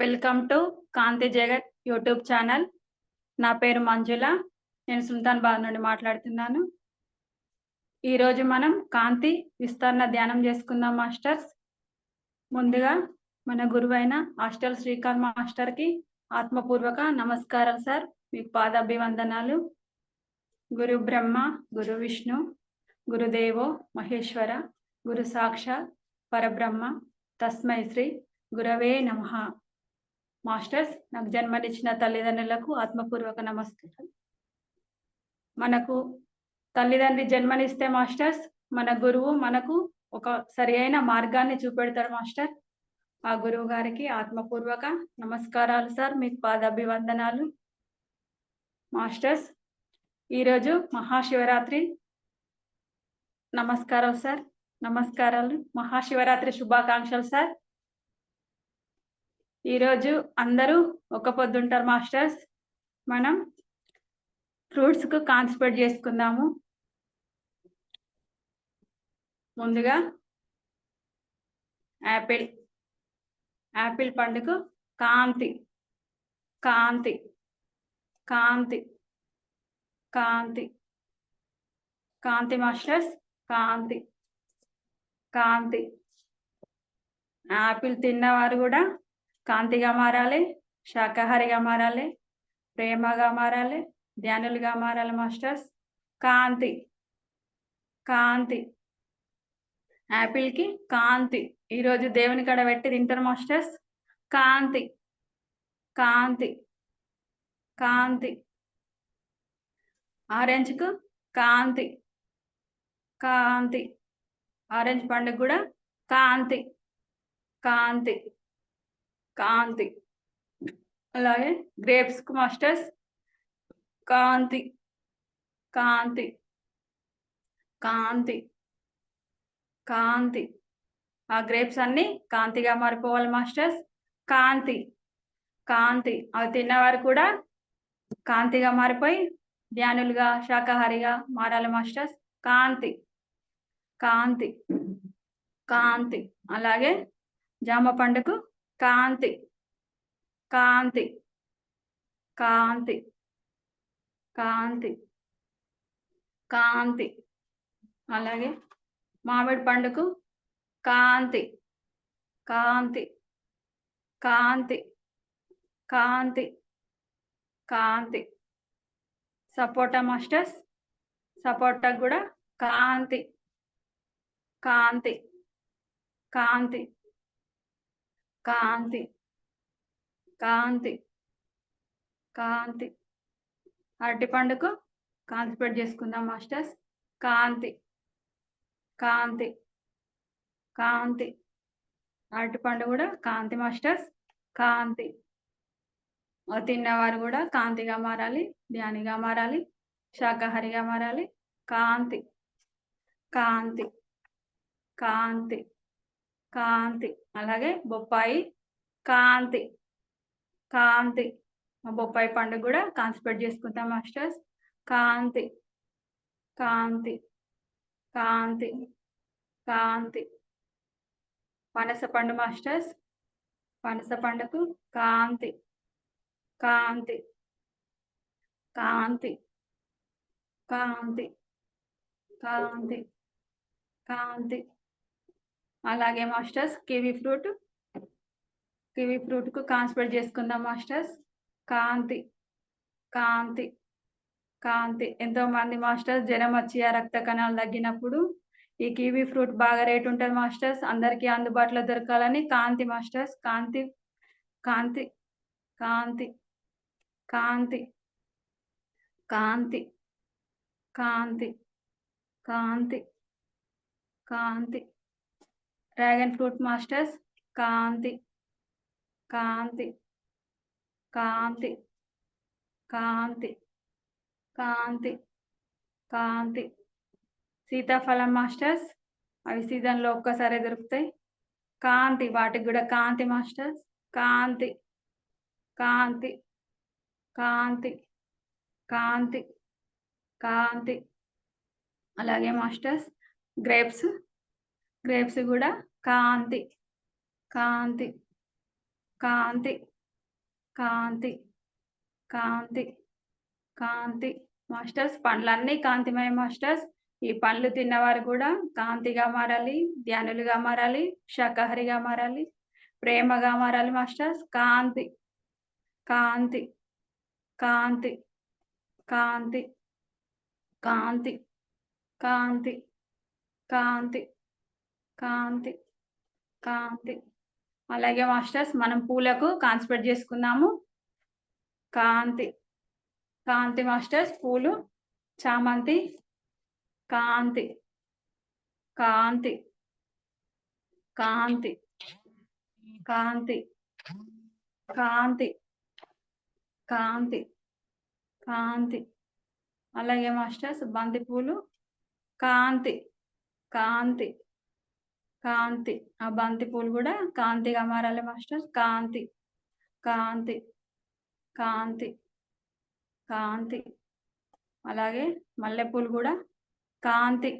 Welcome to కాంతి జగత్ YouTube channel నా పేరు మంజుల. నేను సుల్తాన్బాద్ నుండి మాట్లాడుతున్నాను. ఈరోజు మనం కాంతి విస్తరణ ధ్యానం చేసుకుందాం మాస్టర్స్. ముందుగా మన గురువైన హాస్టల్ శ్రీకాంత్ మాస్టర్కి ఆత్మపూర్వక నమస్కారం సార్. మీకు పాదాభివందనాలు. గురు బ్రహ్మ గురు విష్ణు గురుదేవో మహేశ్వర గురు సాక్షాత్ పరబ్రహ్మ తస్మై శ్రీ గురవే నమః. మాస్టర్స్ నాకు జన్మనిచ్చిన తల్లిదండ్రులకు ఆత్మపూర్వక నమస్కారం. మనకు తల్లిదండ్రి జన్మనిస్తే మాస్టర్స్ మన గురువు మనకు ఒక సరి అయిన మార్గాన్ని చూపెడతారు మాస్టర్. ఆ గురువు గారికి ఆత్మపూర్వక నమస్కారాలు సార్ మీకు పాదాభివందనాలు. మాస్టర్స్ ఈరోజు మహాశివరాత్రి. నమస్కారం సార్ నమస్కారాలు. మహాశివరాత్రి శుభాకాంక్షలు సార్. ఈరోజు అందరూ ఒక పొద్దుంటారు మాస్టర్స్. మనం ఫ్రూట్స్కు కాన్సన్ట్రేట్ చేసుకుందాము. ముందుగా యాపిల్. యాపిల్ పండుకు కాంతి. కాంతి. కాంతి. కాంతి. కాంతి మాస్టర్స్. కాంతి. కాంతి. యాపిల్ తిన్నవారు కూడా కాంతిగా మారాలి శాకాహారిగా మారాలి ప్రేమగా మారాలి ధ్యానులుగా మారాలి మాస్టర్స్. కాంతి కాంతి. యాపిల్కి కాంతి. ఈరోజు దేవుని కడ పెట్టి తింటారు మాస్టర్స్. కాంతి కాంతి కాంతి. ఆరెంజ్కు కాంతి కాంతి. ఆరెంజ్ పండుగ కూడా కాంతి కాంతి. కాంతి. అలాగే గ్రేప్స్ మాస్టర్స్. కాంతి. కాంతి. కాంతి. కాంతి. ఆ గ్రేప్స్ అన్ని కాంతిగా మారిపోవాలి మాస్టర్స్. కాంతి. కాంతి. అవి తిన్నవారు కూడా కాంతిగా మారిపోయి ధ్యానులుగా శాకాహారిగా మారాలి మాస్టర్స్. కాంతి. కాంతి. కాంతి. అలాగే జామ పండుకు కాంతి కాంతి కాంతి కాంతి కాంతి. అలాగే మామిడి పండుకు కాంతి కాంతి కాంతి కాంతి కాంతి. సపోటా మాస్టర్స్ సపోటా కూడా కాంతి కాంతి కాంతి. కాంతి. కాంతి. కాంతి. అరటి పండుకు కాన్సన్ట్రేట్ చేసుకుందాం మాస్టర్స్. కాంతి. కాంతి. కాంతి. అరటి పండు కూడా కాంతి మాస్టర్స్. కాంతి. తిన్నవారు కూడా కాంతిగా మారాలి ధ్యానిగా మారాలి శాకాహారిగా మారాలి. కాంతి. కాంతి. కాంతి. కాంతి. అలాగే బొప్పాయి కాంతి. కాంతి. బొప్పాయి పండుగ కూడా కాన్సన్ట్రేట్ చేసుకుంటాం మాస్టర్స్. కాంతి. కాంతి. కాంతి. కాంతి. పనస పండు మాస్టర్స్. పనస పండుకు కాంతి. కాంతి. కాంతి. కాంతి. కాంతి. కాంతి. అలాగే మాస్టర్స్ కివీ ఫ్రూట్. కివీ ఫ్రూట్కు చేసుకుందాం మాస్టర్స్. కాంతి కాంతి కాంతి. ఎంతో మంది మాస్టర్స్ జ్వరం వచ్చి ఆ రక్త కణాలు తగ్గినప్పుడు ఈ కివీ ఫ్రూట్ బాగా రేట్ ఉంటుంది మాస్టర్స్. అందరికీ అందుబాటులో దొరకాలని కాంతి మాస్టర్స్. కాంతి కాంతి కాంతి కాంతి కాంతి కాంతి కాంతి కాంతి. డ్రాగన్ ఫ్రూట్ మాస్టర్స్ కాంతి కాంతి కాంతి కాంతి కాంతి కాంతి. సీతాఫలం మాస్టర్స్ అవి సీజన్లో ఒక్కసారి దొరుకుతాయి. కాంతి వాటికి కూడా కాంతి మాస్టర్స్. కాంతి కాంతి కాంతి కాంతి కాంతి. అలాగే మాస్టర్స్ గ్రేప్స్ గ్రేప్స్ కూడా కాంతి కాంతి కాంతి కాంతి కాంతి కాంతి. మాస్టర్స్ పండ్లన్నీ కాంతిమయ మాస్టర్స్ ఈ పండ్లు తిన్నవారు కూడా కాంతిగా మారాలి ధ్యానులుగా మారాలి శాకాహారిగా మారాలి ప్రేమగా మారాలి మాస్టర్స్ కాంతి కాంతి కాంతి కాంతి కాంతి కాంతి కాంతి. కాంతి కాంతి. అలాగే మాస్టర్స్ మనం పూలకు కాన్సన్ట్రేట్ చేసుకుందాము. కాంతి కాంతి మాస్టర్స్ పూలు చామంతి కాంతి కాంతి కాంతి కాంతి కాంతి కాంతి కాంతి. అలాగే మాస్టర్స్ బంతిపూలు కాంతి కాంతి కాంతి ఆ బంతి పూలు కూడా కాంతిగా మారాలి మాస్టర్స్ కాంతి కాంతి కాంతి కాంతి అలాగే మల్లెపూలు కూడా కాంతి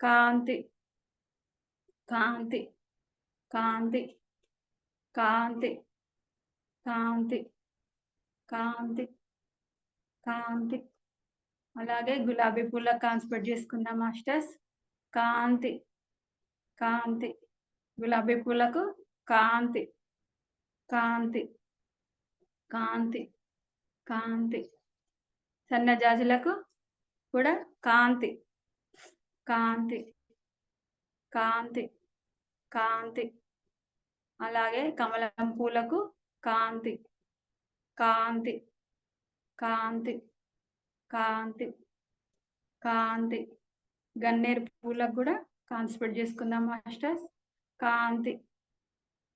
కాంతి కాంతి కాంతి కాంతి కాంతి కాంతి కాంతి అలాగే గులాబీ పూల కాన్స్పెక్ట్ చేసుకుందాం మాస్టర్స్ కాంతి కాంతి గులాబీ పూలకు కాంతి కాంతి కాంతి కాంతి సన్నజాజులకు కూడా కాంతి కాంతి కాంతి కాంతి అలాగే కమలం పూలకు కాంతి కాంతి కాంతి కాంతి కాంతి గన్నేరు పూలకు కూడా కాన్సిపెట్ చేసుకుందాం మాస్టర్స్ కాంతి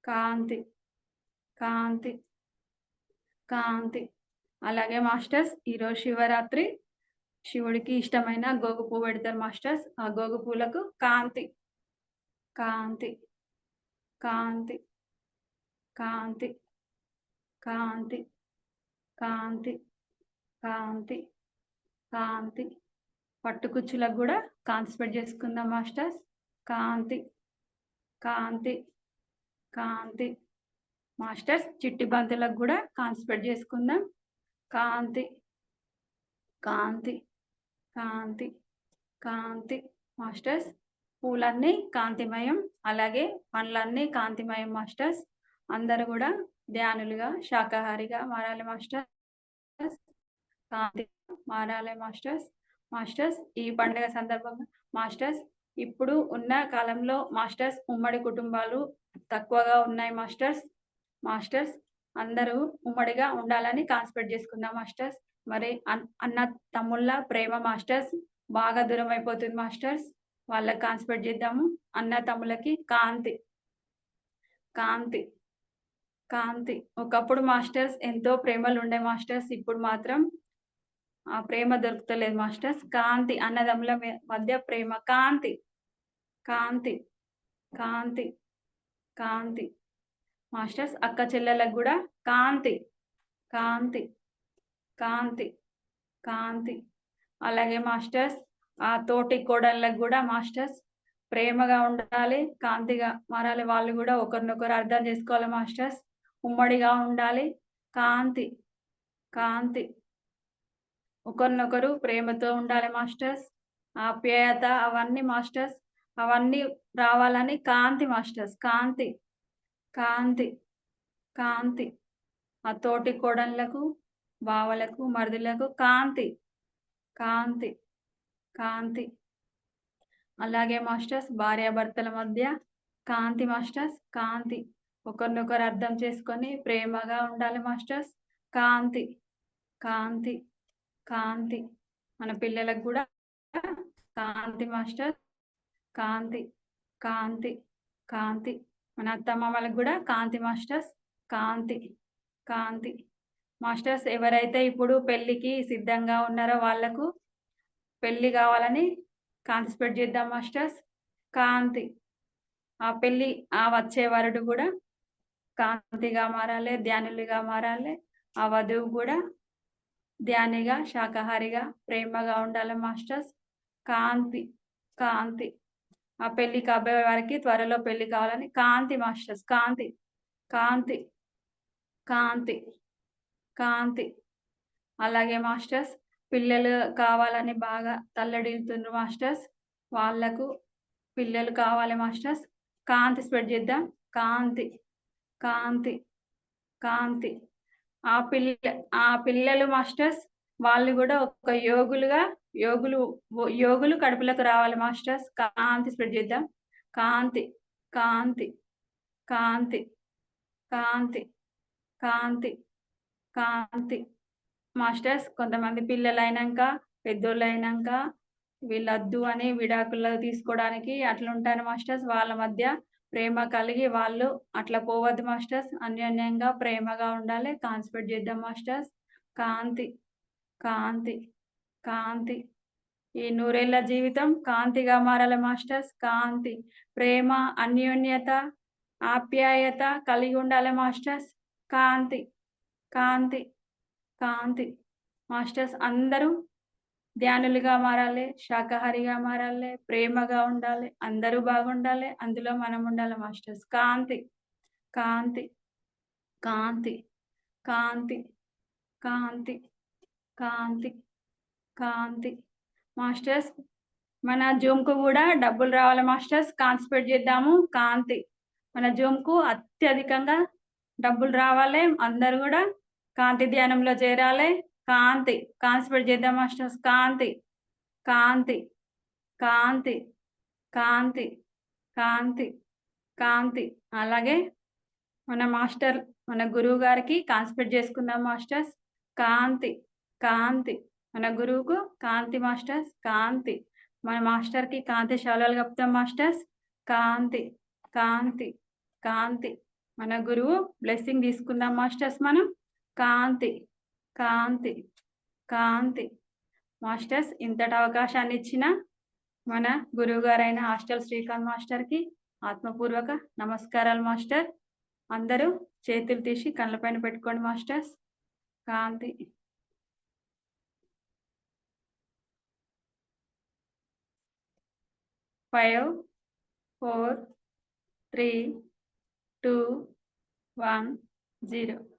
కాంతి కాంతి కాంతి అలాగే మాస్టర్స్ ఈరోజు శివరాత్రి. శివుడికి ఇష్టమైన గోగు పువ్వు పెడతారు మాస్టర్స్ ఆ గోగు పూలకు కాంతి కాంతి కాంతి కాంతి కాంతి కాంతి కాంతి కాంతి పట్టుకుచ్చులకు కూడా కాన్సన్ట్రేట్ చేసుకుందాం మాస్టర్స్. కాంతి కాంతి కాంతి. మాస్టర్స్ చిట్టి బంతులకు కూడా కాన్సన్ట్రేట్ చేసుకుందాం. కాంతి కాంతి కాంతి కాంతి. మాస్టర్స్ పూలన్నీ కాంతిమయం అలాగే పండ్లన్నీ కాంతిమయం మాస్టర్స్. అందరు కూడా ధ్యానులుగా శాకాహారిగా మారాలి మాస్టర్స్. కాంతి మారాలి మాస్టర్స్. మాస్టర్స్ ఈ పండుగ సందర్భంగా మాస్టర్స్ ఇప్పుడు ఉన్న కాలంలో మాస్టర్స్ ఉమ్మడి కుటుంబాలు తక్కువగా ఉన్నాయి మాస్టర్స్. మాస్టర్స్ అందరూ ఉమ్మడిగా ఉండాలని కాన్సన్ట్రేట్ చేసుకుందాం మాస్టర్స్. మరి అన్న తమ్ముళ్ళ ప్రేమ మాస్టర్స్ బాగా దూరం అయిపోతుంది మాస్టర్స్. వాళ్ళకి కాన్సన్ట్రేట్ చేద్దాము. అన్న తమ్ములకి కాంతి. కాంతి. కాంతి. ఒకప్పుడు మాస్టర్స్ ఎంతో ప్రేమలు ఉండే మాస్టర్స్. ఇప్పుడు మాత్రం ఆ ప్రేమ దొరుకుతలేదు మాస్టర్స్. కాంతి అన్నదమ్ముల మధ్య ప్రేమ. కాంతి కాంతి కాంతి కాంతి. మాస్టర్స్ అక్క చెల్లెలకు కూడా కాంతి కాంతి కాంతి కాంతి. అలాగే మాస్టర్స్ ఆ తోటి కోడళ్ళకు కూడా మాస్టర్స్ ప్రేమగా ఉండాలి కాంతిగా మారాలి. వాళ్ళు కూడా ఒకరినొకరు అర్థం చేసుకోవాలి మాస్టర్స్. ఉమ్మడిగా ఉండాలి. కాంతి కాంతి ఒకరినొకరు ప్రేమతో ఉండాలి మాస్టర్స్. ఆప్యాయత అవన్నీ మాస్టర్స్. అవన్నీ రావాలని కాంతి మాస్టర్స్. కాంతి కాంతి కాంతి. ఆ తోటి కోడళ్ళకు బావలకు మరుదులకు కాంతి కాంతి కాంతి. అలాగే మాస్టర్స్ భార్యాభర్తల మధ్య కాంతి మాస్టర్స్ కాంతి. ఒకరినొకరు అర్థం చేసుకొని ప్రేమగా ఉండాలి మాస్టర్స్. కాంతి కాంతి. కాంతి. మన పిల్లలకు కూడా కాంతి మాస్టర్. కాంతి కాంతి కాంతి. మన అత్తమామలకు కూడా కాంతి మాస్టర్స్. కాంతి కాంతి. మాస్టర్స్ ఎవరైతే ఇప్పుడు పెళ్ళికి సిద్ధంగా ఉన్నారో వాళ్ళకు పెళ్ళి కావాలని కాన్సన్ట్రేట్ చేద్దాం మాస్టర్స్. కాంతి. ఆ పెళ్ళి ఆ వచ్చే వరుడు కూడా కాంతిగా మారాలి ధ్యానులుగా మారాలి. ఆ వధువు కూడా ధ్యానిగా శాకాహారిగా ప్రేమగా ఉండాలి మాస్టర్స్. కాంతి కాంతి. ఆ పెళ్ళి కాబోయే వారికి త్వరలో పెళ్ళి కావాలని కాంతి మాస్టర్స్. కాంతి కాంతి కాంతి కాంతి. అలాగే మాస్టర్స్ పిల్లలు కావాలని బాగా తల్లడిల్తుండ్రు మాస్టర్స్. వాళ్ళకు పిల్లలు కావాలి మాస్టర్స్. కాంతి స్ప్రెడ్ చేద్దాం. కాంతి కాంతి కాంతి. ఆ పిల్ల ఆ పిల్లలు మాస్టర్స్ వాళ్ళు కూడా ఒక యోగులుగా యోగులు యోగులు కడుపులకు రావాలి మాస్టర్స్. కాంతి స్ప్రెడ్ చేద్దాం. కాంతి కాంతి కాంతి కాంతి కాంతి కాంతి. మాస్టర్స్ కొంతమంది పిల్లలు అయినాక పెద్దోళ్ళు అయినాక వీళ్ళొద్దు అని విడాకులు తీసుకోవడానికి అట్లుంటారు మాస్టర్స్. వాళ్ళ మధ్య ప్రేమ కలిగి వాళ్ళు. అట్లా పోవద్దు మాస్టర్స్. అన్యోన్యంగా ప్రేమగా ఉండాలి. కాన్స్పెక్ట్ చేద్దాం మాస్టర్స్. కాంతి కాంతి కాంతి. ఈ నూరేళ్ళ జీవితం కాంతిగా మారాలి మాస్టర్స్. కాంతి ప్రేమ అన్యోన్యత ఆప్యాయత కలిగి ఉండాలి మాస్టర్స్. కాంతి కాంతి కాంతి. మాస్టర్స్ అందరూ ధ్యానులుగా మారాలి శాకాహారిగా మారాలి ప్రేమగా ఉండాలి అందరూ బాగుండాలి అందులో మనం ఉండాలి మాస్టర్స్. కాంతి కాంతి కాంతి కాంతి కాంతి కాంతి కాంతి. మాస్టర్స్ మన జూమ్కు కూడా డబ్బులు రావాలి మాస్టర్స్. కాన్సన్ట్రేట్ చేద్దాము. కాంతి. మన జూమ్కు అత్యధికంగా డబ్బులు రావాలి. అందరు కూడా కాంతి ధ్యానంలో చేరాలి. కాంతి కాన్సన్ట్రేట్ చేద్దాం మాస్టర్స్? కాంతి కాంతి కాంతి కాంతి కాంతి కాంతి. అలాగే మన మాస్టర్ మన గురువు గారికి కాన్సన్ట్రేట్ చేసుకుందాం మాస్టర్స్. కాంతి కాంతి. మన గురువుకు కాంతి మాస్టర్స్. కాంతి. మన మాస్టర్కి కాంతి శాలలు కప్తాం మాస్టర్స్. కాంతి కాంతి కాంతి. మన గురువు బ్లెస్సింగ్ తీసుకుందాం మాస్టర్స్ మనం. కాంతి కాంతి కాంతి. మాస్టర్స్ ఇంతటి అవకాశాన్ని ఇచ్చిన మన గురువు గారైన హాస్టల్ శ్రీకాంత్ మాస్టర్కి ఆత్మపూర్వక నమస్కారాలు మాస్టర్. అందరూ చేతులు తీసి కళ్ళపైన పెట్టుకోండి మాస్టర్స్. కాంతి. Five four three two one zero.